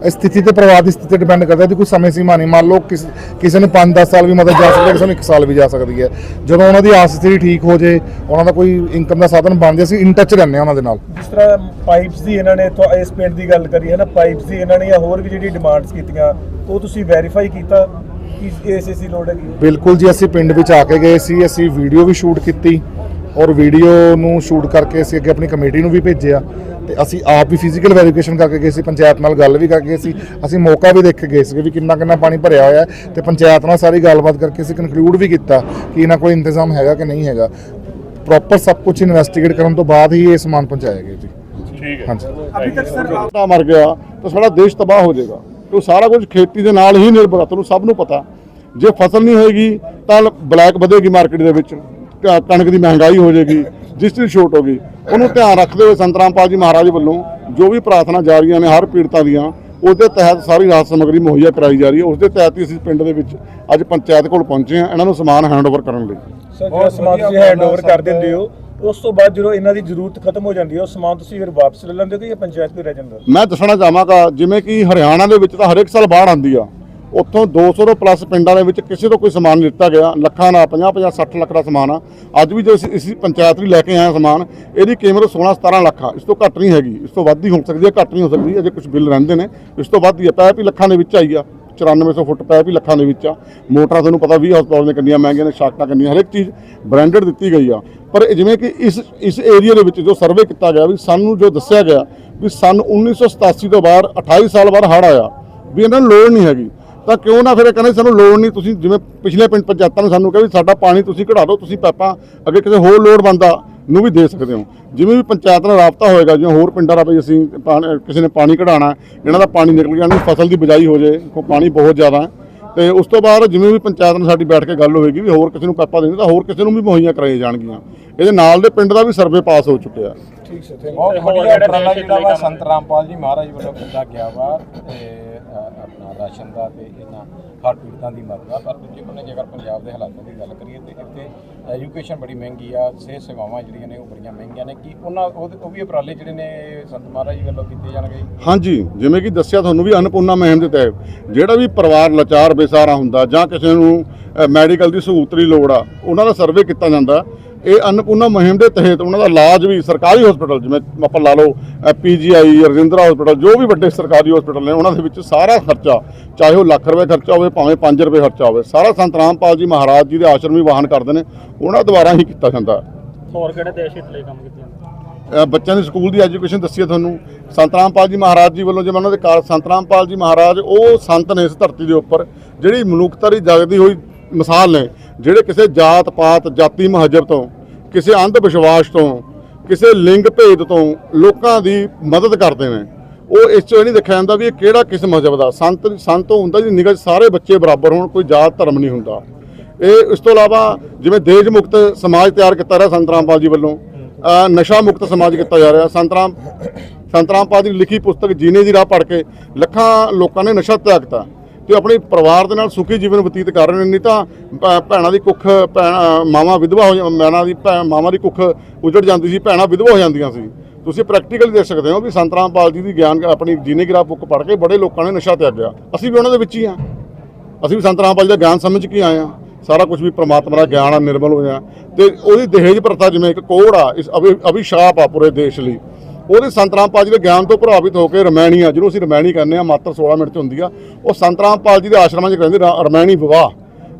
ਸਥਿਤੀ ਤੇ ਪਰਿਵਾਰ ਦੀ ਸਥਿਤੀ ਤੇ ਡਿਪੈਂਡ ਕਰਦਾ ਹੈ ਕਿ ਕੋਈ ਸਮੇਂ ਸੀਮਾ ਨਹੀਂ। ਮੰਨ ਲਓ ਕਿਸ ਕਿਸੇ ਨੂੰ 5-10 ਸਾਲ ਵੀ ਮਦਦ ਜਾ ਸਕਦੀ ਹੈ ਕਿਸੇ ਨੂੰ 1 ਸਾਲ ਵੀ ਜਾ ਸਕਦੀ ਹੈ। ਜਦੋਂ ਉਹਨਾਂ ਦੀ ਆਰਥਿਕ ਸਥਿਤੀ ਠੀਕ ਹੋ ਜੇ ਉਹਨਾਂ ਦਾ ਕੋਈ ਇਨਕਮ ਦਾ ਸਾਧਨ ਬਣ ਜੇ ਅਸੀਂ ਇਨ ਟੱਚ ਰਹਿੰਦੇ ਹਾਂ ਉਹਨਾਂ ਦੇ ਨਾਲ। ਜਿਸ ਤਰ੍ਹਾਂ ਪਾਈਪਸ ਦੀ ਇਹਨਾਂ ਨੇ ਤੋਂ ਇਸ ਪਿੰਡ ਦੀ ਗੱਲ ਕਰੀ ਹੈ ਨਾ ਪਾਈਪਸ ਦੀ ਇਹਨਾਂ ਨੇ ਜਾਂ ਹੋਰ ਵੀ ਜਿਹੜੀ ਡਿਮਾਂਡਸ ਕੀਤੀਆਂ ਉਹ ਤੁਸੀਂ ਵੈਰੀਫਾਈ ਕੀਤਾ ਕਿ ਦੀ ਲੋੜ ਹੈਗੀ ਬਿਲਕੁਲ ਜੀ ਅਸੀਂ ਪਿੰਡ ਵਿੱਚ ਆ ਕੇ ਗਏ ਸੀ ਅਸੀਂ ਵੀਡੀਓ ਵੀ ਸ਼ੂਟ ਕੀਤੀ। ਔਰ ਵੀਡੀਓ ਨੂੰ ਸ਼ੂਟ ਕਰਕੇ ਅਸੀਂ ਅੱਗੇ ਆਪਣੀ ਕਮੇਟੀ ਨੂੰ ਵੀ ਭੇਜਿਆ ਤੇ ਅਸੀਂ ਆਪ ਵੀ ਫਿਜ਼ੀਕਲ ਵੈਰੀਫਿਕੇਸ਼ਨ ਕਰਕੇ ਗਏ ਸੀ ਪੰਚਾਇਤ ਨਾਲ ਗੱਲ ਵੀ ਕਰਕੇ ਗਏ ਸੀ। ਅਸੀਂ ਮੌਕਾ ਵੀ ਦੇਖ ਕੇ ਗਏ ਸੀ ਵੀ ਕਿੰਨਾ ਕਿੰਨਾ ਪਾਣੀ ਭਰਿਆ ਹੋਇਆ ਤੇ ਪੰਚਾਇਤ ਨਾਲ ਸਾਰੀ ਗੱਲਬਾਤ ਕਰਕੇ ਅਸੀਂ ਕਨਕਲੂਡ ਵੀ ਕੀਤਾ ਕਿ ਇਹਨਾਂ ਕੋਲ ਇੰਤਜ਼ਾਮ ਹੈਗਾ ਕਿ ਨਹੀਂ ਹੈਗਾ। ਪ੍ਰੋਪਰ ਸਭ ਕੁਝ ਇਨਵੈਸਟੀਗੇਟ ਕਰਨ ਤੋਂ ਬਾਅਦ ਹੀ ਇਹ ਸਮਾਨ ਪਹੁੰਚਾਇਆ ਗਿਆ ਜੀ। ਠੀਕ ਹੈ। ਹਾਂਜੀ। ਤਾਂ ਮਰ ਗਿਆ ਤਾਂ ਸਾਡਾ ਦੇਸ਼ ਤਬਾਹ ਹੋ ਜਾਏਗਾ। ਉਹ ਸਾਰਾ ਕੁਝ ਖੇਤੀ ਦੇ ਨਾਲ ਹੀ ਨਿਰਭਰ ਹੈ ਤੁਹਾਨੂੰ ਸਭ ਨੂੰ ਪਤਾ। ਜੇ ਫਸਲ ਨਹੀਂ ਹੋਏਗੀ ਤਾਂ ਬਲੈਕ ਵਧੇਗੀ ਮਾਰਕੀਟ ਦੇ ਵਿੱਚ। ਕਣਕ ਦੀ ਮਹਿੰਗਾਈ ਹੋ ਜਾਏਗੀ ਜਿਸ ਦੀ ਛੋਟ ਹੋਗੀ ਉਹਨੂੰ ਧਿਆਨ ਰੱਖਦੇ ਹੋਏ ਸੰਤ ਰਾਮਪਾਲ ਜੀ ਮਹਾਰਾਜ ਵੱਲੋਂ ਜੋ ਵੀ ਪ੍ਰਾਰਥਨਾ ਜਾਰੀਆਂ ਨੇ ਹਰ ਪੀੜਤਾਂ ਦੀਆਂ ਉਸ ਦੇ ਤਹਿਤ ਸਾਰੀ ਰਾਹਤ ਸਮੱਗਰੀ ਮੁਹੱਈਆ ਕਰਾਈ ਜਾ ਰਹੀ ਹੈ। ਉਸ ਦੇ ਤਹਿਤ ਹੀ ਅਸੀਂ ਪਿੰਡ ਦੇ ਵਿੱਚ ਅੱਜ ਪੰਚਾਇਤ ਕੋਲ ਪਹੁੰਚੇ ਹਾਂ ਇਹਨਾਂ ਨੂੰ ਸਮਾਨ ਹੈਂਡਓਵਰ ਕਰਨ ਲਈ। ਸਰ ਸਮਾਨ ਤੁਸੀਂ ਹੈਂਡਓਵਰ ਕਰ ਦਿੰਦੇ ਹੋ ਉਸ ਤੋਂ ਬਾਅਦ ਜਦੋਂ ਇਹਨਾਂ ਦੀ ਜ਼ਰੂਰਤ ਖਤਮ ਹੋ ਜਾਂਦੀ ਹੈ ਉਹ ਸਮਾਨ ਤੁਸੀਂ ਫਿਰ ਵਾਪਸ ਲੈ ਲੈਂਦੇ ਹੋ ਕਿ ਇਹ ਪੰਚਾਇਤ ਕੋਈ ਰਹਿ ਜਾਂਦਾ? ਮੈਂ ਦੱਸਣਾ ਚਾਹਾਂਗਾ ਜਿਵੇਂ ਕਿ ਹਰਿਆਣਾ ਦੇ ਵਿੱਚ ਤਾਂ ਹਰੇਕ ਸਾਲ ਬਾੜ ਆਉਂਦੀ ਆ। ਉੱਥੋਂ 200 ਤੋਂ ਪਲੱਸ ਪਿੰਡਾਂ ਦੇ ਵਿੱਚ ਕਿਸੇ ਤੋਂ ਕੋਈ ਸਮਾਨ ਲਿੱਤਾ ਗਿਆ। ਲੱਖਾਂ ਦਾ 50 50 60 ਲੱਖ ਦਾ ਸਮਾਨ ਆ। ਅੱਜ ਵੀ ਜੋ ਅਸੀਂ ਅਸੀਂ ਪੰਚਾਇਤ ਲਈ ਲੈ ਕੇ ਆਏ ਹਾਂ ਸਮਾਨ, ਇਹਦੀ ਕੀਮਤ 16 17 ਲੱਖ ਆ। ਇਸ ਤੋਂ ਘੱਟ ਨਹੀਂ ਹੈਗੀ। ਇਸ ਤੋਂ ਵੱਧ ਹੀ ਹੋ ਸਕਦੀ ਹੈ, ਘੱਟ ਨਹੀਂ ਹੋ ਸਕਦੀ। ਅਜੇ ਕੁਝ ਬਿੱਲ ਰਹਿੰਦੇ ਨੇ। ਇਸ ਤੋਂ ਵੱਧ ਹੀ ਆ। ਪੈਪ ਵੀ ਲੱਖਾਂ ਦੇ ਵਿੱਚ ਆਈ ਆ। 9400 ਫੁੱਟ ਪੈਪ ਵੀ ਲੱਖਾਂ ਦੇ ਵਿੱਚ ਆ। ਮੋਟਰਾਂ ਤੁਹਾਨੂੰ ਪਤਾ 20 ਹਸਪਤਾਲ ਪਾਵਰ ਦੀਆਂ ਕਿੰਨੀਆਂ ਮਹਿੰਗੀਆਂ ਨੇ, ਸ਼ਾਕਟਾਂ ਕਿੰਨੀਆਂ, ਹਰੇਕ ਚੀਜ਼ ਬ੍ਰਾਂਡਡ ਦਿੱਤੀ ਗਈ ਆ। ਪਰ ਇਹ ਜਿਵੇਂ ਕਿ ਇਸ ਇਸ ਏਰੀਆ ਦੇ ਵਿੱਚ ਜੋ ਸਰਵੇ ਕੀਤਾ ਗਿਆ ਵੀ ਸਾਨੂੰ ਜੋ ਦੱਸਿਆ ਗਿਆ ਵੀ ਸਨ 1987 ਤੋਂ ਬਾਅਦ 28 ਸਾਲ ਬਾਅਦ ਹੜ੍ਹ ਆਇਆ, ਵੀ ਇਹਨਾਂ ਨੂੰ ਲੋੜ ਨਹੀਂ ਹੈਗੀ। ਤਾਂ ਕਿਉਂ ਨਾ ਫਿਰ ਇਹ ਕਹਿੰਦੇ ਸਾਨੂੰ ਲੋੜ ਨਹੀਂ ਤੁਸੀਂ ਜਿਵੇਂ ਪਿਛਲੇ ਪਿੰਡ ਪੰਚਾਇਤਾਂ ਨੇ ਸਾਨੂੰ ਕਿਹਾ ਵੀ ਸਾਡਾ ਪਾਣੀ ਤੁਸੀਂ ਕਢਾ ਦਿਓ ਤੁਸੀਂ ਪਾਈਪਾਂ ਅੱਗੇ ਕਿਸੇ ਹੋਰ ਲੋੜ ਬੰਦਾ ਨੂੰ ਵੀ ਦੇ ਸਕਦੇ ਹੋ। ਜਿਵੇਂ ਵੀ ਪੰਚਾਇਤ ਨਾਲ ਰਾਬਤਾ ਹੋਏਗਾ ਜਿਵੇਂ ਹੋਰ ਪਿੰਡਾਂ ਦਾ ਵੀ ਅਸੀਂ ਕਿਸੇ ਨੇ ਪਾਣੀ ਕਢਾਉਣਾ ਹੈ, ਇਹਨਾਂ ਦਾ ਪਾਣੀ ਨਿਕਲ ਗਿਆ ਇਹਨਾਂ ਦੀ ਫਸਲ ਦੀ ਬਿਜਾਈ ਹੋ ਜਾਏ ਕੋ ਪਾਣੀ ਬਹੁਤ ਜ਼ਿਆਦਾ ਤੇ ਉਸ ਤੋਂ ਬਾਅਦ ਜਿਵੇਂ ਵੀ ਪੰਚਾਇਤ ਨਾਲ ਸਾਡੀ ਬੈਠ ਕੇ ਗੱਲ ਹੋਏਗੀ ਵੀ ਹੋਰ ਕਿਸੇ ਨੂੰ ਪਾਈਪਾਂ ਦੇਣੀ ਤਾਂ ਹੋਰ ਕਿਸੇ ਨੂੰ ਵੀ ਮੁਹੱਈਆ ਕਰਾਈਆਂ ਜਾਣਗੀਆਂ। ਇਹਦੇ ਨਾਲ ਦੇ ਪਿੰਡ ਦਾ ਵੀ ਸਰਵੇ ਪਾਸ ਹੋ ਚੁੱਕਿਆ। ਠੀਕ ਸਰ ਥੈਂਕ ਬਹੁਤ ਵਧੀਆ ਜਿਹੜਾ ਵਾ ਸੰਤ ਰਾਮਪਾਲ ਜੀ ਮਹਾਰਾਜ ਵੱਲੋਂ ਕੀਤਾ ਗਿਆ ਵਾ ਤੇ ਆਪਣਾ ਰਾਸ਼ਨ ਦਾ ਤੇ ਇਹਨਾਂ ਹਰ ਪੀੜਤਾਂ ਦੀ ਮਦਦ ਆ। ਪਰ ਦੂਜੇ ਬੰਨੇ ਜੇਕਰ ਪੰਜਾਬ ਦੇ ਹਾਲਾਤਾਂ ਦੀ ਗੱਲ ਕਰੀਏ ਤੇ ਇੱਥੇ ਐਜੂਕੇਸ਼ਨ ਬੜੀ ਮਹਿੰਗੀ ਆ, ਸਿਹਤ ਸੇਵਾਵਾਂ ਜਿਹੜੀਆਂ ਨੇ ਉਹ ਬੜੀਆਂ ਮਹਿੰਗੀਆਂ ਨੇ। ਕੀ ਉਹਨਾਂ ਉਹ ਵੀ ਉਪਰਾਲੇ ਜਿਹੜੇ ਨੇ ਸੰਤ ਮਹਾਰਾਜ ਜੀ ਵੱਲੋਂ ਕੀਤੇ ਜਾਣਗੇ ਹਾਂਜੀ, ਜਿਵੇਂ ਕਿ ਦੱਸਿਆ ਤੁਹਾਨੂੰ ਵੀ ਅਨਪੂਰਨਾ ਮਹਿਮ ਦੇ ਤਹਿਤ, ਜਿਹੜਾ ਵੀ ਪਰਿਵਾਰ ਲਾਚਾਰ ਬੇਸਹਾਰਾ ਹੁੰਦਾ ਜਾਂ ਕਿਸੇ ਨੂੰ ਮੈਡੀਕਲ ਦੀ ਸਹੂਲਤ ਦੀ ਲੋੜ ਆ, ਉਹਨਾਂ ਦਾ ਸਰਵੇ ਕੀਤਾ ਜਾਂਦਾ। ਇਹ ਅੰਨਪੂਰਨਾ ਮੁਹਿੰਮ ਦੇ ਤਹਿਤ ਉਹਨਾਂ ਦਾ ਇਲਾਜ ਵੀ ਸਰਕਾਰੀ ਹਸਪੀਟਲ ਜਿਵੇਂ ਆਪਾਂ ਲਾ ਲਓ ਪੀਜੀਆਈ ਰਜਿੰਦਰਾ ਹਸਪੀਟਲ ਜੋ ਵੀ ਵੱਡੇ ਸਰਕਾਰੀ ਹਸਪੀਟਲ ਨੇ ਉਹਨਾਂ ਦੇ ਵਿੱਚ ਸਾਰਾ ਖਰਚਾ ਚਾਹੇ ਉਹ ਲੱਖ ਰੁਪਏ ਖਰਚਾ ਹੋਵੇ ਭਾਵੇਂ 5 ਰੁਪਏ ਖਰਚਾ ਹੋਵੇ ਸਾਰਾ ਸੰਤ ਰਾਮਪਾਲ ਜੀ ਮਹਾਰਾਜ ਜੀ ਦੇ ਆਸ਼ਰਮ ਹੀ ਵਾਹਨ ਕਰਦੇ ਨੇ ਉਹਨਾਂ ਦੁਆਰਾ ਹੀ ਕੀਤਾ ਜਾਂਦਾ। ਹੋਰ ਕਿਹੜੇ ਦੇਸ਼ ਹਿੱਤ ਲਈ ਕੰਮ ਕੀਤੇ ਬੱਚਿਆਂ ਦੀ ਸਕੂਲ ਦੀ ਐਜੂਕੇਸ਼ਨ ਦੱਸੀ ਹੈ ਤੁਹਾਨੂੰ। ਸੰਤ ਰਾਮਪਾਲ ਜੀ ਮਹਾਰਾਜ ਜੀ ਵੱਲੋਂ ਜਿਵੇਂ ਉਹਨਾਂ ਦੇ ਕਾਲ ਸੰਤ ਰਾਮਪਾਲ ਜੀ ਮਹਾਰਾਜ ਉਹ ਸੰਤ ਨੇ ਇਸ ਧਰਤੀ ਦੇ ਉੱਪਰ ਜਿਹੜੀ ਮਨੁੱਖਤਾ ਦੀ ਜਗਦੀ ਹੋਈ ਮਿਸਾਲ ਨੇ ਜਿਹੜੇ ਕਿਸੇ ਜਾਤ ਪਾਤ, ਜਾਤੀ ਮਹੱਜਬ ਤੋਂ, ਕਿਸੇ ਅੰਧ ਵਿਸ਼ਵਾਸ ਤੋਂ, ਕਿਸੇ ਲਿੰਗ ਭੇਦ ਤੋਂ ਲੋਕਾਂ ਦੀ ਮਦਦ ਕਰਦੇ ਨੇ। ਉਹ ਇਸ ਚੋਂ ਇਹ ਨਹੀਂ ਦੇਖਿਆ ਜਾਂਦਾ ਵੀ ਇਹ ਕਿਹੜਾ ਕਿਸ ਮਜ਼ਹਬ ਦਾ। ਸੰਤ, ਸੰਤੋਂ ਹੁੰਦਾ ਜੀ ਨਿਗਾਹ ਸਾਰੇ ਬੱਚੇ ਬਰਾਬਰ ਹੋਣ, ਕੋਈ ਜਾਤ ਧਰਮ ਨਹੀਂ ਹੁੰਦਾ। ਇਹ ਇਸ ਤੋਂ ਇਲਾਵਾ ਜਿਵੇਂ ਦੇਜ ਮੁਕਤ ਸਮਾਜ ਤਿਆਰ ਕੀਤਾ ਰਿਹਾ ਸੰਤ ਰਾਮਪਾਲ ਜੀ ਵੱਲੋਂ ਨਸ਼ਾ ਮੁਕਤ ਸਮਾਜ ਕੀਤਾ ਜਾ ਰਿਹਾ। ਸੰਤ ਰਾਮ, ਸੰਤ ਰਾਮਪਾਲ ਦੀ ਲਿਖੀ ਪੁਸਤਕ ਜੀਨੇ ਦੀ ਰਾਹ ਪੜ੍ਹ ਕੇ ਲੱਖਾਂ ਲੋਕਾਂ ਨੇ ਨਸ਼ਾ ਤਿਆਗਤਾ ਤੇ ਆਪਣੇ ਪਰਿਵਾਰ ਦੇ ਨਾਲ ਸੁਖੀ ਜੀਵਨ ਬਤੀਤ ਕਰ ਰਹੇ ਨੇ। ਨਹੀਂ ਤਾਂ ਭੈ- ਭੈਣਾਂ ਦੀ ਕੁੱਖ, ਭੈਣਾਂ ਮਾਵਾਂ ਵਿਧਵਾ ਹੋ ਜਾਂ, ਮੈਨਾਂ ਦੀ ਭੈ- ਮਾਵਾਂ ਦੀ ਕੁੱਖ ਉਜੜ ਜਾਂਦੀ ਸੀ, ਭੈਣਾਂ ਵਿਧਵਾ ਹੋ ਜਾਂਦੀਆਂ ਸੀ। ਤੁਸੀਂ ਪ੍ਰੈਕਟੀਕਲੀ ਦੇਖ ਸਕਦੇ ਹੋ ਵੀ ਸੰਤ ਰਾਮਪਾਲ ਜੀ ਦੀ ਗਿਆਨ ਆਪਣੀ ਜੀਨੇ ਦੀ ਰਾਹ ਬੁੱਕ ਪੜ੍ਹ ਕੇ ਬੜੇ ਲੋਕਾਂ ਨੇ ਨਸ਼ਾ ਤਿਆਗਿਆ ਅਸੀਂ ਵੀ ਉਹਨਾਂ ਦੇ ਵਿੱਚ ਹੀ ਹਾਂ। ਅਸੀਂ ਵੀ ਸੰਤ ਰਾਮਪਾਲ ਜੀ ਦਾ ਗਿਆਨ ਸਮਝ ਕੇ ਆਏ ਆ ਸਾਰਾ ਕੁਝ ਵੀ ਪ੍ਰਮਾਤਮਾ ਦਾ ਗਿਆਨ ਆ, ਨਿਰਮਲ ਹੋਇਆ। ਤੇ ਉਹਦੀ ਦਹੇਜ ਪ੍ਰਥਾ ਜਿਵੇਂ ਇੱਕ ਕੋੜ ਆ, ਇਸ ਅਭਿ- ਅਭਿਸ਼ਾਪ ਆ ਪੂਰੇ ਦੇਸ਼ ਲਈ। ਉਹਦੇ ਸੰਤ ਰਾਮਪਾਲ ਜੀ ਦੇ ਗਿਆਨ ਤੋਂ ਪ੍ਰਭਾਵਿਤ ਹੋ ਕੇ ਰਮੈਣੀਆਂ ਜਿਹਨੂੰ ਅਸੀਂ ਰਮੈਣੀ ਕਹਿੰਦੇ ਆ, ਮਾਤਰ 16 ਮਿੰਟ ਚ ਹੁੰਦੀ ਆ, ਉਹ ਸੰਤ ਰਾਮਪਾਲ ਜੀ ਦੇ ਆਸ਼ਰਮਾਂ 'ਚ ਕਹਿੰਦੇ ਰਾ- ਰਮੈਣੀ ਵਿਵਾਹ।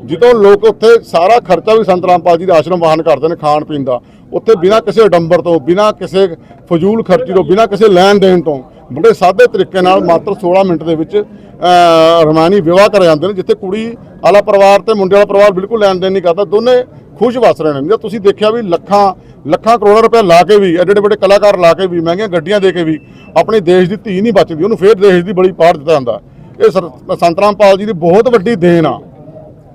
ਜਦੋਂ ਲੋਕ ਉੱਥੇ ਸਾਰਾ ਖਰਚਾ ਵੀ ਸੰਤ ਰਾਮਪਾਲ ਜੀ ਦੇ ਆਸ਼ਰਮ ਵਾਹਨ ਕਰਦੇ ਨੇ ਖਾਣ ਪੀਣ ਦਾ। ਉੱਥੇ ਬਿਨਾਂ ਕਿਸੇ ਅਡੰਬਰ ਤੋਂ, ਬਿਨਾਂ ਕਿਸੇ ਫਜ਼ੂਲ ਖਰਚੀ ਤੋਂ, ਬਿਨਾਂ ਕਿਸੇ ਲੈਣ ਦੇਣ ਤੋਂ ਬੜੇ ਸਾਦੇ ਤਰੀਕੇ ਨਾਲ ਮਾਤਰ 16 ਮਿੰਟ ਦੇ ਵਿੱਚ ਅਹ, ਰਮਾਨੀ ਵਿਵਾਹ ਕਰੇ ਜਾਂਦੇ ਨੇ ਜਿੱਥੇ ਕੁੜੀ ਵਾਲਾ ਪਰਿਵਾਰ ਤੇ ਮੁੰਡੇ ਵਾਲਾ ਪਰਿਵਾਰ ਬਿਲਕੁਲ ਲੈਣ ਦੇਣ ਨਹੀਂ ਕਰਦਾ ਦੋਨੇ ਖੁਸ਼ ਵਸ ਰਹੇ ਨੇ। ਜੇ ਤੁਸੀਂ ਦੇਖਿਆ ਵੀ ਲੱਖਾਂ ਲੱਖਾਂ ਕਰੋੜਾਂ ਰੁਪਏ ਲਾ ਕੇ ਵੀ ਐਡੇ ਐਡੇ ਵੱਡੇ ਕਲਾਕਾਰ ਲਾ ਕੇ ਵੀ ਮਹਿੰਗੀਆਂ ਗੱਡੀਆਂ ਦੇ ਕੇ ਵੀ ਆਪਣੇ ਦੇਸ਼ ਦੀ ਧੀ ਨਹੀਂ ਬਚਦੀ ਉਹਨੂੰ ਫੇਰ ਦੇਸ਼ ਦੀ ਬੜੀ ਪਾੜ ਦਿੱਤਾ ਜਾਂਦਾ। ਇਹ ਸਰ- ਸੰਤ ਰਾਮਪਾਲ ਜੀ ਦੀ ਬਹੁਤ ਵੱਡੀ ਦੇਣ ਆ।